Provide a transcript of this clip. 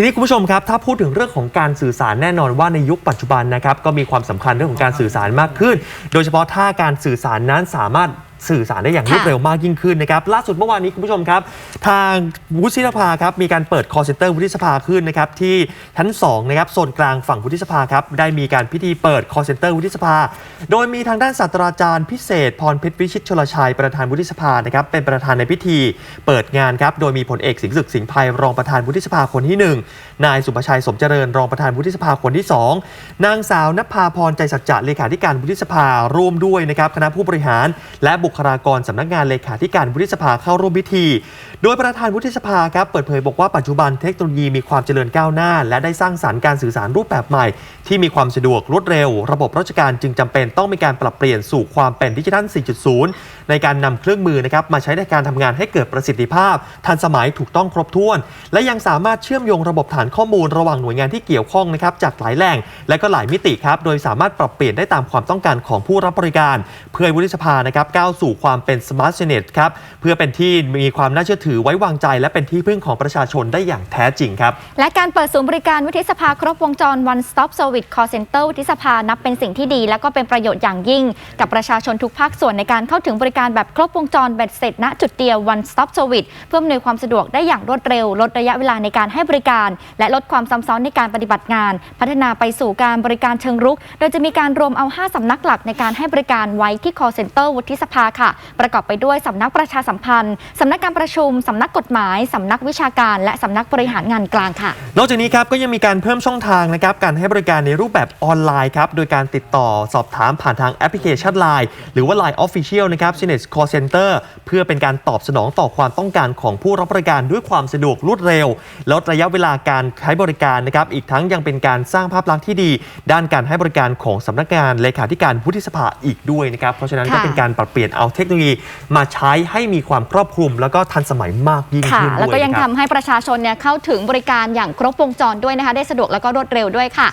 ทีนี้คุณผู้ชมครับถ้าพูดถึงเรื่องของการสื่อสารแน่นอนว่าในยุคปัจจุบันนะครับก็มีความสำคัญเรื่องของการสื่อสารมากขึ้น โดยเฉพาะถ้าการสื่อสารนั้นสามารถ สื่อสารได้อย่างรวดค่ะเร็วมากยิ่งขึ้นนะครับล่าสุดเมื่อวานนี้คุณผู้ชมครับ ทางวุฒิสภาครับมีการเปิด call center วุฒิสภาขึ้นนะครับที่ชั้น2นะครับโซนกลางฝั่งวุฒิสภาครับได้มีการพิธีเปิด call center วุฒิสภา โดยมีทางด้านศาสตราจารย์พิเศษ พรเพชรวิชิตชลชัยประธานวุฒิสภานะครับเป็นประธานในพิธี เปิดงานครับโดยมีผลเอกสิงห์ศึกสิงห์ภัยรองประธานวุฒิสภาคนที่หนึ่งนายสุภชัยสมเจริญรองประธานวุฒิสภาคนที่สองนางสาวนภาพรใจสัจจะเลขาธิการวุฒิสภาร่วมด้วยนะครับคณะผู้บริหารและบุคลากรสำนักงานเลขาธิการวุฒิสภาเข้าร่วมพิธี โดยประธานวุฒิสภาครับเปิดเผยบอกว่าปัจจุบันเทคโนโลยีมีความเจริญก้าวหน้า และได้สร้างสารรค์การสื่อสารรูปแบบใหม่ ที่มีความสะดวกรวดเร็ว ระบบราชการจึงจำเป็นต้องมีการปรับเปลี่ยนสู่ความเป็นดิจิทัล 4.0 ในการนำเครื่องมือนะครับมาใช้ในการทำงานให้เกิดประสิทธิภาพ ทันสมัยถูกต้องครบถ้วน และยังสามารถเชื่อมโยงระบบฐานข้อมูลระหว่างหน่วยงานที่เกี่ยวข้องนะครับจากหลายแหล่ง และก็หลายมิติครับโดยสามารถปรับเปลี่ยนได้ตามความต้องการของผู้รับบริการ เพื่อวุฒิสภานะครับก้าวสู่ความเป็น smart senate ครับเพื่อเป็นที่มีความน่าเชื่อถือไว้วางใจ และเป็นที่พึ่งของประชาชนได้อย่างแท้จริงครับและการเปิดศูนย์บริการวุฒิสภาครบวงจร One Stop Service Call Center วุฒิสภานับเป็นสิ่งที่ดี และก็เป็นประโยชน์อย่างยิ่ง กับประชาชนทุกภาคส่วนในการเข้าถึงบริการการแบบครบวงจรเบ็ดเสร็จณจุดเดียว One Stop Service เพื่ออำนวยความสะดวกได้อย่างรวดเร็ว ลดระยะเวลาในการให้บริการ และลดความซ้ำซ้อนในการปฏิบัติงาน พัฒนาไปสู่การบริการเชิงรุก โดยจะมีการรวมเอา 5 สำนักหลักในการให้บริการไว้ที่ call center วุฒิสภาค่ะ ประกอบไปด้วยสำนักประชาสัมพันธ์สำนักการประชุมสำนักกฎหมายสำนักวิชาการ และสำนักบริหารงานกลางค่ะ นอกจากนี้ครับก็ยังมีการเพิ่มช่องทางนะครับการให้บริการในรูปแบบออนไลน์ครับโดยการติดต่อสอบถามผ่านทางแอปพลิเคชัน Line หรือว่า Line Official นะครับ s i n e t Call Center เพื่อเป็นการตอบสนองต่อความต้องการของผู้รับบริการด้วยความสะดวกรวดเร็ว ลดระยะเวลาการใช้บริการนะครับ อีกทั้งยังเป็นการสร้างภาพลักษณ์ที่ดี ด้านการให้บริการของสำนักงานเลขาธิการวุฒิสภาอีกด้วยนะครับ เพราะฉะนั้นก็ค่ะเป็นการปรับเปลี่ยนเอาเทคโนโลยี มาใช้ให้มีความครอบคลุม แล้วก็ทันสมัยมากยิ่งค่ะขึ้นด้วยแล้วก็ยังนะครับทำให้ประชาชนเนี่ยเข้าถึงบริการอย่างครบวงจรด้วยนะคะ ได้สะดวกแล้วก็รวดเร็วด้วยค่ะ